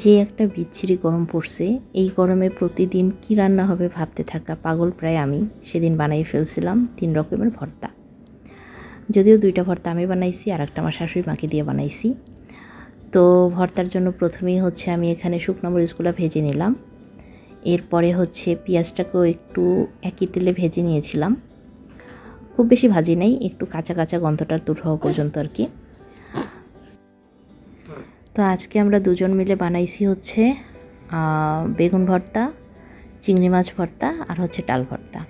যে একটা বিচ্ছিরি গরম পড়ছে, এই গরমে প্রতিদিন কি রান্না হবে ভাবতে থাকা পাগল প্রায় আমি। সেদিন বানাই ফেলছিলাম তিন রকমের ভর্তা। যদিও দুইটা ভর্তা আমি বানাইছি আর একটা আমার শাশুড়ি মাকে দিয়ে বানাইছি। তো ভর্তার জন্য প্রথমেই হচ্ছে আমি এখানে শুকনো মরিচগুলো ভেজে নিলাম। এরপরে হচ্ছে পেঁয়াজটাকেও একটু একই তেলে ভেজে নিয়েছিলাম। খুব বেশি ভাজি নাই, একটু কাঁচা কাঁচা গন্ধটা দূর হওয়া পর্যন্ত আর কি। তো আজকে আমরা দুজন মিলে বানাইছি হচ্ছে বেগুন ভর্তা, চিংড়ি মাছ ভর্তা আর হচ্ছে ডাল ভর্তা।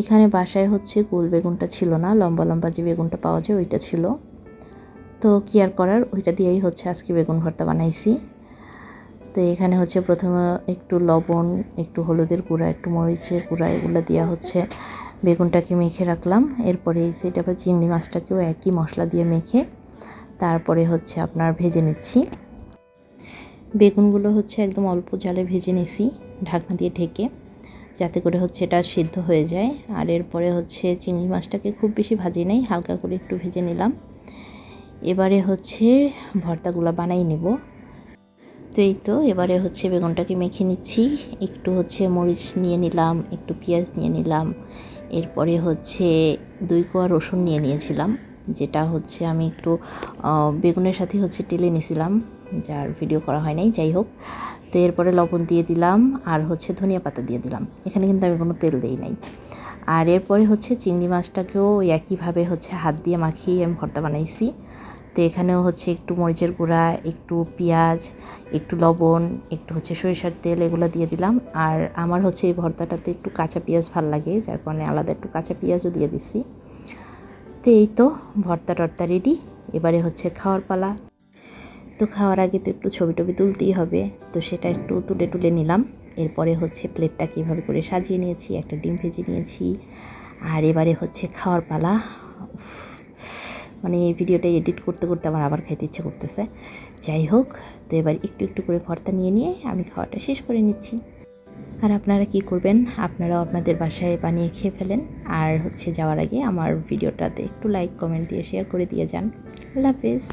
এখানে বাসায় হচ্ছে গোল বেগুনটা ছিল না, লম্বা লম্বা যে বেগুনটা পাওয়া যায় ওইটা ছিল। তো কি আর করার, ওইটা দিয়েই হচ্ছে আজকে বেগুন ভর্তা বানাইছি। তো এখানে হচ্ছে প্রথমে একটু লবণ, একটু হলুদের গুঁড়া, একটু মরিচের গুঁড়া, এগুলো দেওয়া হচ্ছে বেগুনটাকে মেখে রাখলাম। এরপরে সাইডে আবার চিংড়ি মাছটাকেও একই মশলা দিয়ে মেখে তারপরে হচ্ছে আপনার ভেজে নিচ্ছি। বেগুনগুলো হচ্ছে একদম অল্প জালে ভেজে নিছি ঢাকনা দিয়ে ঢেকে, যাতে করে হচ্ছে এটা সিদ্ধ হয়ে যায়। আর এরপরে হচ্ছে চিংড়ি মাছটাকে খুব বেশি ভাজি নেই, হালকা করে একটু ভেজে নিলাম। এবারে হচ্ছে ভর্তাগুলো বানাই নেব। তো এই তো, এবারে হচ্ছে বেগুনটাকে মেখে নিচ্ছি। একটু হচ্ছে মরিচ নিয়ে নিলাম, একটু পেঁয়াজ নিয়ে নিলাম। এরপরে হচ্ছে দুই কোয়া রসুন নিয়ে নিয়েছিলাম। যেটা হচ্ছে আমি একটু বেগুনের সাথে হচ্ছে টেলে নিয়েছিলাম যার ভিডিও করা হয় নাই, যাই হোক। তো এরপরে লবণ দিয়ে দিলাম, আর হচ্ছে ধনিয়া পাতা দিয়ে দিলাম। এখানে কিন্তু আমি কোনো তেল দিই নাই। আর এরপরে হচ্ছে চিংড়ি মাছটাকেও একইভাবে হচ্ছে হাত দিয়ে মাখিয়ে আমি ভর্তা বানাইছি। তো এখানেও হচ্ছে একটু মরিচের গুঁড়া, একটু পেঁয়াজ, একটু লবণ, একটু হচ্ছে সরিষার তেল এগুলো দিয়ে দিলাম। আর আমার হচ্ছে এই ভর্তাটাতে একটু কাঁচা পেঁয়াজ ভালো লাগে, যার কারণে আলাদা একটু কাঁচা পেঁয়াজও দিয়ে দিছি। তো এই তো, ভর্তা টর্তা রেডি এবারে হচ্ছে খাওয়ার পালা। তো খাওয়ার আগে তো একটু ছবি টবি তুলতেই হবে, তো সেটা একটু তুলে তুলে নিলাম। এরপরে হচ্ছে প্লেটটা কীভাবে করে সাজিয়ে নিয়েছি, একটা ডিম ভেজে নিয়েছি, আর এবারে হচ্ছে খাওয়ার পালা। মানে এই ভিডিওটা এডিট করতে করতে আমার আবার খাইতে ইচ্ছে করতেছে। যাই হোক, তো এবার একটু একটু করে ভর্তা নিয়ে নিয়ে আমি খাওয়াটা শেষ করে নিচ্ছি। আর আপনারা কি করবেন? আপনারাও আপনাদের বাসায় বানিয়ে খেয়ে ফেলেন। আর হচ্ছে যাওয়ার আগে আমার ভিডিওটাতে একটু লাইক কমেন্ট দিয়ে শেয়ার করে দিয়ে যান। আল্লাহ হাফেজ।